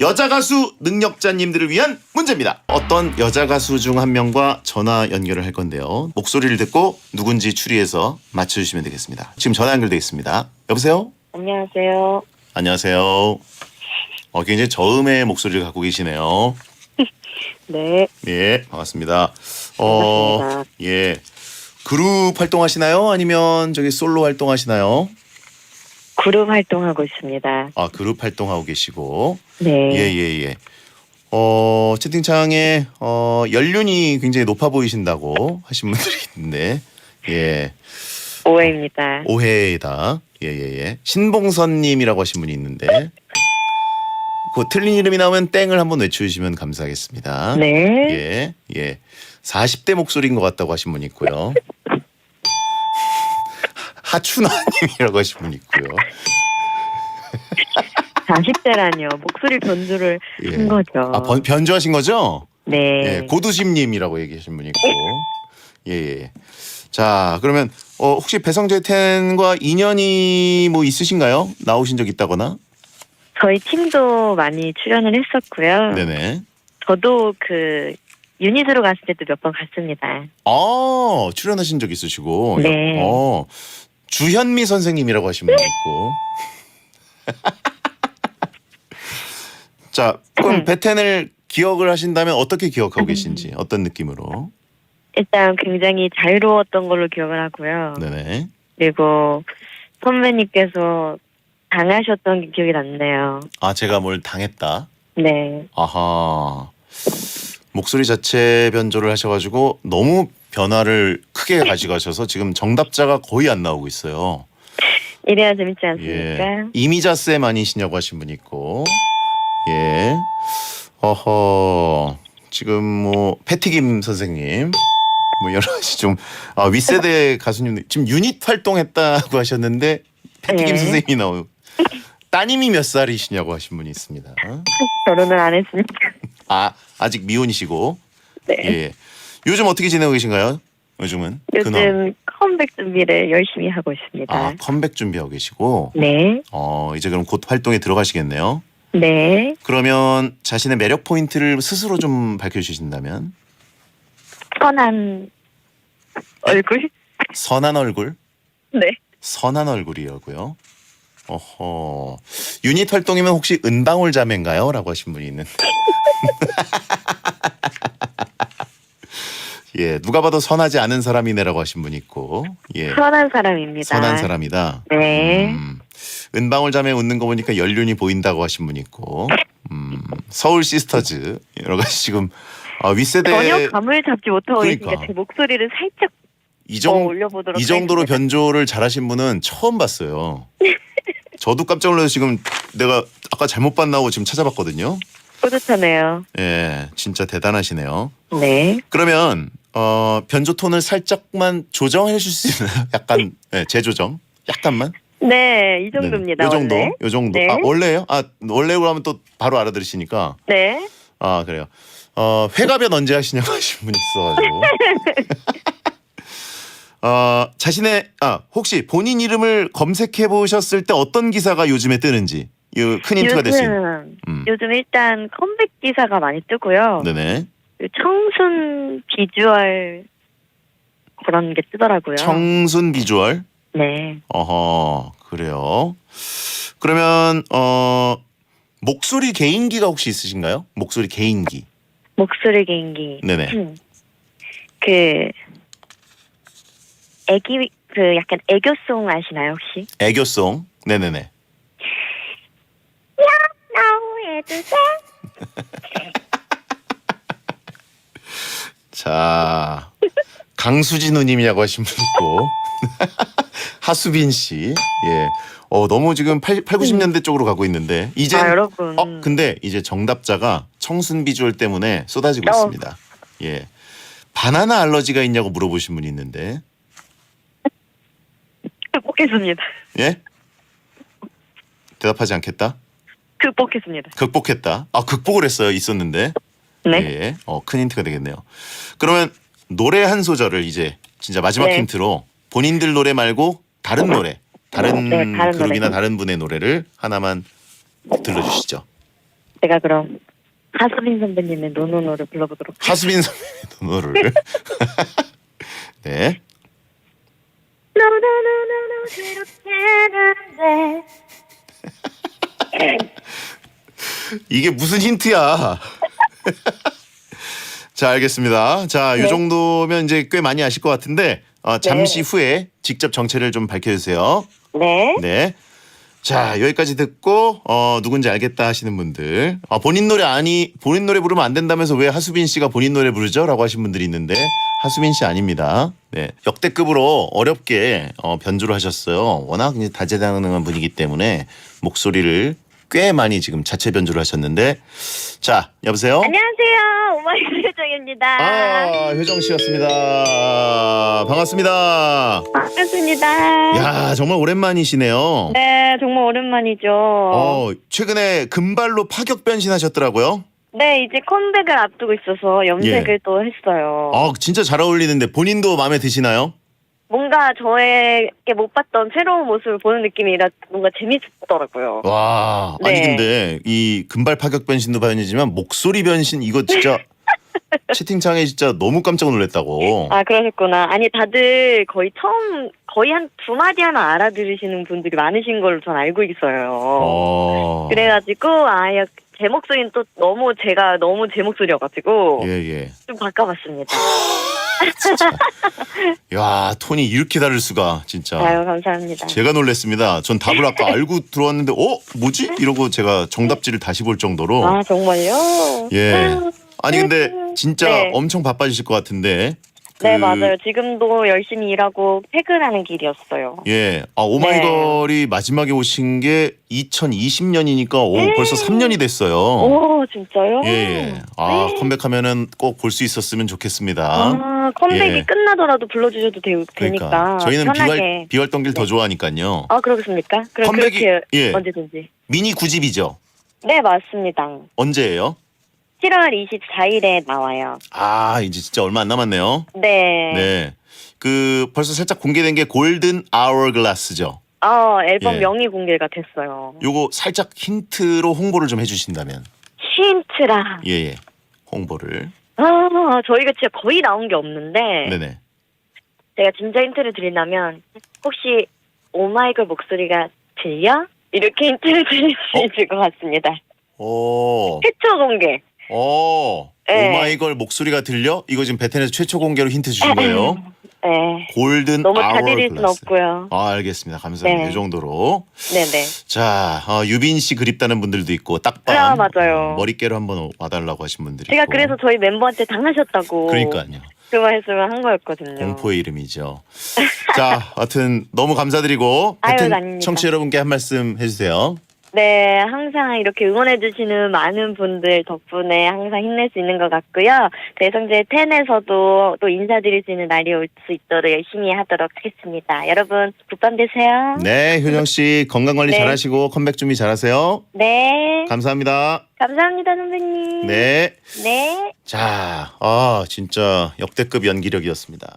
여자 가수 능력자님들을 위한 문제입니다. 어떤 여자 가수 중 한 명과 전화 연결을 할 건데요. 목소리를 듣고 누군지 추리해서 맞춰주시면 되겠습니다. 지금 전화 연결되겠습니다. 여보세요? 안녕하세요. 안녕하세요. 어, 굉장히 저음의 목소리를 갖고 계시네요. 네, 예, 반갑습니다. 어, 반갑습니다. 예. 그룹 활동하시나요? 아니면 저기 솔로 활동하시나요? 그룹 활동하고 있습니다. 아, 그룹 활동하고 계시고. 네, 예, 예, 예. 어, 채팅창에 어, 연륜이 굉장히 높아 보이신다고 하신 분들이 있는데. 예. 오해입니다. 오해다. 예, 예, 예. 신봉선 님이라고 하신 분이 있는데. 그 틀린 이름이 나오면 땡을 한번 외쳐 주시면 감사하겠습니다. 네, 예, 예. 40대 목소리인 것 같다고 하신 분 있고요. 하춘아 님이라고 하신 분 있고요. 40대라뇨. 목소리 변주를 예. 한 거죠. 아, 번- 변조하신 거죠? 네, 예, 고두심님이라고 얘기하신 분 있고. 예, 예. 자, 그러면 어, 혹시 배성재 텐과 인연이 뭐 있으신가요? 나오신 적 있다거나? 저희 팀도 많이 출연을 했었고요. 네네. 저도 그 유닛으로 갔을 때도 몇 번 갔습니다. 아, 출연하신 적 있으시고. 네. 어, 주현미 선생님이라고 하신 분 있고. 자, 음. 그럼 베텐을 기억을 하신다면 어떻게 기억하고 계신지, 어떤 느낌으로? 일단 굉장히 자유로웠던 걸로 기억을 하고요. 네네. 그리고 선배님께서 당하셨던 게 기억이 났네요. 아, 제가 뭘 당했다. 네, 아하. 목소리 자체 변조를 하셔가지고 너무 변화를 크게 가져가셔서 지금 정답자가 거의 안 나오고 있어요. 이래야 재밌지 예. 않습니까? 이미자 쌤 아니시냐고 하신 분 있고. 예. 어허. 지금 뭐 패티김 선생님. 뭐 여러 가지 좀 아, 윗세대 가수님 지금 유닛 활동했다고 하셨는데 패티김 네. 선생님이 나오. 따님이 몇 살이시냐고 하신 분이 있습니다. 결혼을 안 했으니까. 아 아직 미혼이시고 네. 예. 요즘 어떻게 지내고 계신가요? 요즘은 요즘 근황. 컴백 준비를 열심히 하고 있습니다. 아 컴백 준비하고 계시고 네, 어 이제 그럼 곧 활동에 들어가시겠네요. 네. 그러면 자신의 매력 포인트를 스스로 좀 밝혀주신다면 선한 얼굴? 선한 얼굴, 네. 선한 얼굴이라고요. 어허 유닛 활동이면 혹시 은방울 자매인가요?라고 하신 분이 있는데. 예 누가 봐도 선하지 않은 사람이네라고 하신 분 있고 예 선한 사람입니다. 선한 사람이다. 네. 음, 은방울 자매 웃는 거 보니까 연륜이 보인다고 하신 분 있고 음, 서울 시스터즈 여러 가지 지금 아, 윗세대 전혀 감을 잡지 못하고 그러니까. 계시니까 제 목소리를 살짝 이, 더 정, 올려보도록 이 정도로 하겠습니다. 변조를 잘하신 분은 처음 봤어요. 저도 깜짝 놀라서 지금 내가 아까 잘못 봤나고 지금 찾아봤거든요. 뿌듯하네요. 예, 진짜 대단하시네요. 네. 그러면 어, 변조 톤을 살짝만 조정해 줄수 있나요? 약간 예, 재조정, 약간만. 네, 이 정도입니다. 요 정도, 원래. 요 정도. 네. 아 원래요? 아 원래로 하면 또 바로 알아들으시니까. 네. 아 그래요. 어 회가변 언제 하시냐고 하신 분이 있어가지고. 어 자신의 아 혹시 본인 이름을 검색해 보셨을 때 어떤 기사가 요즘에 뜨는지 이큰 힌트가 될 수 있는. 요즘 음. 요즘 일단 컴백 기사가 많이 뜨고요. 네네. 그 청순 비주얼 그런 게 뜨더라고요. 청순 비주얼. 네. 어허 그래요. 그러면 어 목소리 개인기가 혹시 있으신가요? 목소리 개인기. 목소리 개인기. 네네. 음. 그 애기 그 약간 애교송 아시나요 혹시? 애교송. 네네네. 나우 해주세. 자 강수진 누님이라고 하신 분 있고 하수빈 씨. 예. 어 너무 지금 8, 8 90년대 쪽으로 가고 있는데 이제 아 여러분. 어 근데 이제 정답자가 청순 비주얼 때문에 쏟아지고 어. 있습니다. 예. 바나나 알러지가 있냐고 물어보신 분이 있는데 극복했습니다. 예? 대답하지 않겠다. 극복했습니다. 극복했다. 아 극복을 했어요. 있었는데. 네. 예. 어, 큰 힌트가 되겠네요. 그러면 노래 한 소절을 이제 진짜 마지막 네. 힌트로 본인들 노래 말고 다른 노래, 다른 네, 다른 그룹이나 노래. 다른 분의 노래를 하나만 들려주시죠. 제가 그럼 하수빈 선배님의 노노노를 불러보도록 하수빈 선배의 노노를. 네. 노노노노노 그렇게는데 이게 무슨 힌트야? 자, 알겠습니다. 자, 이 네. 정도면 이제 꽤 많이 아실 것 같은데 어, 잠시 후에 직접 정체를 좀 밝혀주세요. 네. 네. 자, 여기까지 듣고 어, 누군지 알겠다 하시는 분들. 아, 본인 노래 아니 본인 노래 부르면 안 된다면서 왜 하수빈 씨가 본인 노래 부르죠?라고 하신 분들이 있는데 하수빈 씨 아닙니다. 네. 역대급으로 어렵게 어, 변주를 하셨어요. 워낙 이제 다재다능한 분이기 때문에 목소리를 꽤 많이 지금 자체 변주를 하셨는데 자, 여보세요? 안녕하세요. 오마이걸 효정입니다. 아, 효정 씨였습니다. 반갑습니다. 반갑습니다. 야, 정말 오랜만이시네요. 네, 정말 오랜만이죠. 어, 최근에 금발로 파격 변신하셨더라고요. 네, 이제 컴백을 앞두고 있어서 염색을 또 했어요. 아, 진짜 잘 어울리는데 본인도 마음에 드시나요? 뭔가 저에게 못 봤던 새로운 모습을 보는 느낌이라 뭔가 재밌더라고요. 와, 아니 네. 근데 이 금발 파격 변신도 변이지만 목소리 변신 이거 진짜 채팅창에 진짜 너무 깜짝 놀랐다고. 아, 그러셨구나. 아니, 다들 거의 처음, 거의 한 두 마디 하나 알아들으시는 분들이 많으신 걸로 전 알고 있어요. 어. 그래가지고, 아, 야, 제 목소리는 또 너무 제가 너무 제 목소리여가지고 예, 예. 좀 바꿔봤습니다. 야, 톤이 이렇게 다를 수가 진짜. 아유, 감사합니다. 제가 놀랐습니다. 전 답을 아까 알고 들어왔는데 어 뭐지 이러고 제가 정답지를 다시 볼 정도로 아, 정말요? 예. 아니 근데 진짜 네. 엄청 바빠지실 것 같은데. 네, 그, 맞아요. 지금도 열심히 일하고 퇴근하는 길이었어요. 예. 아 오마이걸이 마지막에 오신 게 2020년이니까 오 네. 벌써 3년이 됐어요. 오, 진짜요? 예. 예. 아 네. 컴백하면은 꼭 볼 수 있었으면 좋겠습니다. 아, 컴백이 예. 끝나더라도 불러주셔도 되, 그러니까 되니까. 저희는 편하게. 비활 비활동길 더 좋아하니까요. 아, 그렇습니까? 그럼 컴백이- 그렇게 예. 언제든지. 미니 9집이죠. 네, 맞습니다. 언제예요? 7월 24일에 나와요. 아 이제 진짜 얼마 안 남았네요. 네. 네. 그 벌써 살짝 공개된 게 골든 아워 글라스죠. 아, 앨범 예. 명의 공개가 됐어요. 요거 살짝 힌트로 홍보를 좀 해주신다면. 힌트라. 예, 예. 홍보를. 아, 저희가 진짜 거의 나온 게 없는데, 네네. 제가 진짜 힌트를 드린다면, 혹시 오마이걸 목소리가 들려? 이렇게 힌트를 드릴 수 어? 있을 것 같습니다. 오, 최초 공개. 오, 네. 오마이걸 목소리가 들려? 이거 지금 베텐에서 최초 공개로 힌트 주신 거예요. 네. 골든 너무 아워 다 드릴 순 글라스. 없고요. 아, 알겠습니다. 감사합니다. 네. 이 정도로. 네네. 자, 어, 유빈 씨 그립다는 분들도 있고, 딱밤. 아, 맞아요. 머리깨로 한번 와달라고 하신 분들이 제가 있고. 그래서 저희 멤버한테 당하셨다고. 그러니까요. 그 말씀을 한 거였거든요. 공포의 이름이죠. 자, 하여튼 너무 감사드리고 아유, 베텐 아닙니다. 청취 자 여러분께 한 말씀 해주세요. 네, 항상 이렇게 응원해주시는 많은 분들 덕분에 항상 힘낼 수 있는 것 같고요. 대성제 10에서도 또 인사드릴 수 있는 날이 올 수 있도록 열심히 하도록 하겠습니다. 여러분, 굿밤 되세요. 네, 효정 씨 건강 관리 네. 잘하시고 컴백 준비 잘하세요. 네. 감사합니다. 감사합니다, 선배님. 네. 네. 자, 아 진짜 역대급 연기력이었습니다.